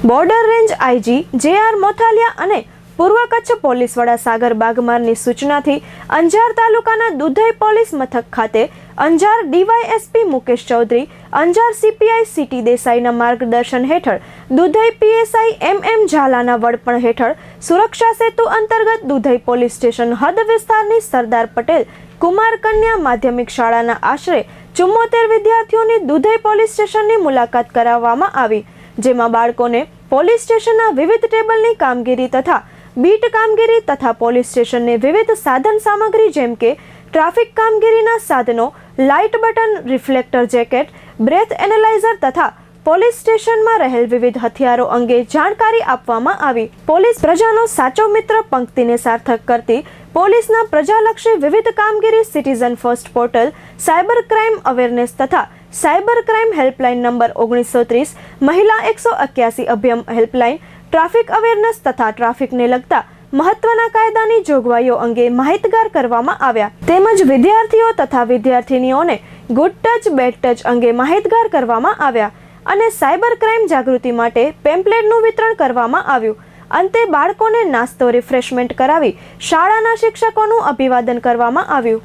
Border range IG J R Mothaliya અને પૂર્વ Kutch police વડા સાગર બાગમારની સૂચનાથી અંજાર તાલુકાના દુધઈ પોલીસ મથક ખાતે Anjar DYSP Mukesh Chaudhary, Anjar CPI C T દેસાઈના માર્ગદર્શન હેઠળ દુધઈ પીએસઆઈ એમ એમ ઝાલાના વડપણ હેઠળ સુરક્ષા સેતુ અંતર્ગત દુધઈ પોલીસ સ્ટેશન હદ વિસ્તારની સરદાર પટેલ કુમાર કન્યા માધ્યમિક શાળાના આશરે ચુમ્મોતેર વિદ્યાર્થીઓની દુધઈ પોલીસ સ્ટેશનની મુલાકાત કરાવવામાં આવી. જેમાં બાળકોને પોલીસ સ્ટેશનના વિવિધ ટેબલની કામગીરી તથા બીટ કામગીરી તથા પોલીસ સ્ટેશનની વિવિધ સાધન સામગ્રી જેમ કે ટ્રાફિક કામગીરીના સાધનો, light button, reflector jacket, breath analyser તથા પોલીસ સ્ટેશનમાં રહેલ વિવિધ હથિયારો અંગે જાણકારી આપવામાં આવી. પોલીસ પ્રજાનો સાચો મિત્ર પંક્તિને સાર્થક કરતી પોલીસના પ્રજાલક્ષી વિવિધ કામગીરી citizen first portal, cyber crime awareness તથા સાયબર ક્રાઇમ હેલ્પલાઇન નંબર ઓગણીસો ત્રીસ, મહિલા એકસો એક્યાસી અભિયમ હેલ્પલાઇન, ટ્રાફિક અવેરનેસ તથા ટ્રાફિકને લગતા મહત્વના કાયદાની જોગવાઈઓ અંગે માહિતગાર કરવામાં આવ્યા. તેમજ વિદ્યાર્થીઓ તથા વિદ્યાર્થિનીઓને ગુડ ટચ, બેડ ટચ અંગે માહિતગાર કરવામાં આવ્યા. અને સાયબર ક્રાઇમ જાગૃતિ માટે પેમ્પલેટનું વિતરણ કરવામાં આવ્યું. અંતે બાળકોને નાસ્તો, રિફ્રેશમેન્ટ કરાવી શાળાના શિક્ષકોનું અભિવાદન કરવામાં આવ્યું.